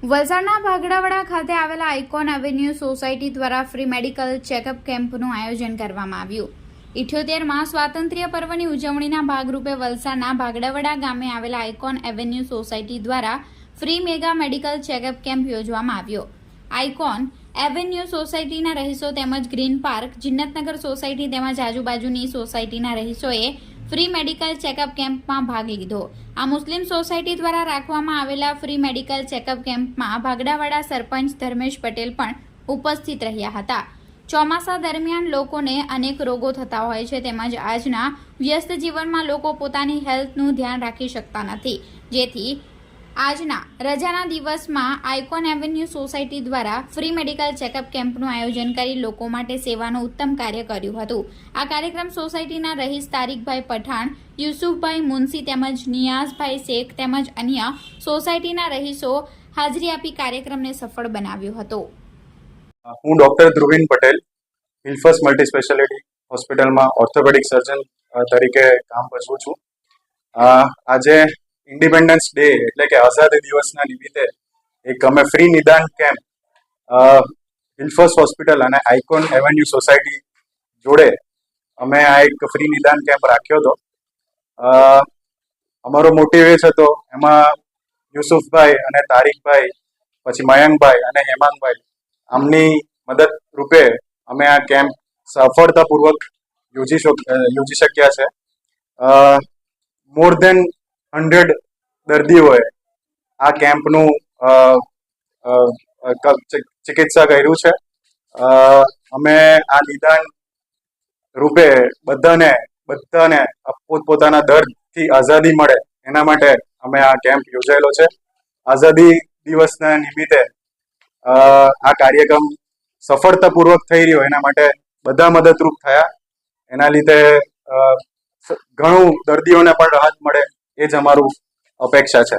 વલસાડના ભાગડાવાડા ખાતે આવેલા આઇકોન એવેન્યુ સોસાયટી દ્વારા ફ્રી મેડિકલ ચેકઅપ કેમ્પનું આયોજન કરવામાં આવ્યું. ઇઠ્યોતેરમાં સ્વાતંત્ર્ય પર્વની ઉજવણીના ભાગરૂપે વલસાડના ભાગડાવાડા ગામે આવેલા આઇકોન એવેન્યુ સોસાયટી દ્વારા free mega medical checkup camp યોજવામાં આવ્યો. આઇકોન એવેન્યુ સોસાયટીના રહીશો તેમજ ગ્રીન પાર્ક, જિન્નતનગર સોસાયટી તેમજ આજુબાજુની સોસાયટીના રહીશોએ ફ્રી મેડિકલ ચેકઅપ કેમ્પમાં ભાગ લીધો. આ મુસ્લિમ સોસાયટી દ્વારા રાખવામાં આવેલા ફ્રી મેડિકલ ચેકઅપ કેમ્પમાં ભાગડાવાડા સરપંચ ધર્મેશ પટેલ પણ ઉપસ્થિત રહ્યા હતા. ચોમાસા દરમિયાન લોકોને અનેક રોગો થતા હોય છે તેમજ આજના વ્યસ્ત જીવનમાં લોકો પોતાની હેલ્થનું ધ્યાન રાખી શકતા નથી. જેથી આજના રજાના દિવસમાં આઇકોન એવેન્યુ સોસાયટી દ્વારા ફ્રી મેડિકલ ચેકઅપ કેમ્પનું આયોજન કરી લોકો માટે સેવાનું ઉત્તમ કાર્ય કર્યું હતું. આ કાર્યક્રમ સોસાયટીના રહીશ તારીકભાઈ પઠાણ, યુસુફભાઈ મુનસી તેમજ નિયાઝભાઈ શેખ તેમજ અન્ય સોસાયટીના રહીશો હાજરી આપી કાર્યક્રમને સફળ બનાવ્યો હતો. હું ડોક્ટર ધ્રુવીન પટેલ હિલફર્સ મલ્ટી સ્પેશિયાલિટી હોસ્પિટલમાં ઓર્થોપેડિક સર્જન તરીકે કામ ભજવું છું. આજે ઇન્ડિપેન્ડન્સ ડે એટલે કે આઝાદી દિવસના નિમિત્તે એક અમે ફ્રી નિદાન કેમ્પ હિલફર્સ હોસ્પિટલ અને આઇકોન એવન્યુ સોસાયટી જોડે અમે આ એક ફ્રી નિદાન કેમ્પ રાખ્યો હતો. અમારો મોટિવ હતો. એમાં યુસુફભાઈ અને તારીકભાઈ પછી મયંકભાઈ અને હેમાંગભાઈ આમની મદદ રૂપે અમે આ કેમ્પ સફળતાપૂર્વક યોજી યોજી શક્યા છે. મોર દેન હંડ્રેડ દર્દીઓએ આ કેમ્પનું ચિકિત્સા કર્યું છે. અમે આ નિદાન રૂપે બધાને બધાને પોતપોતાના દર્દથી આઝાદી મળે, એના માટે અમે આ કેમ્પ યોજાયેલો છે. આઝાદી દિવસના નિમિત્તે આ કાર્યક્રમ સફળતાપૂર્વક થઈ રહ્યો, એના માટે બધા મદદરૂપ થયા. એના લીધે ઘણું દર્દીઓને પણ રાહત મળે. એ જ અમારું અપેક્ષા છે.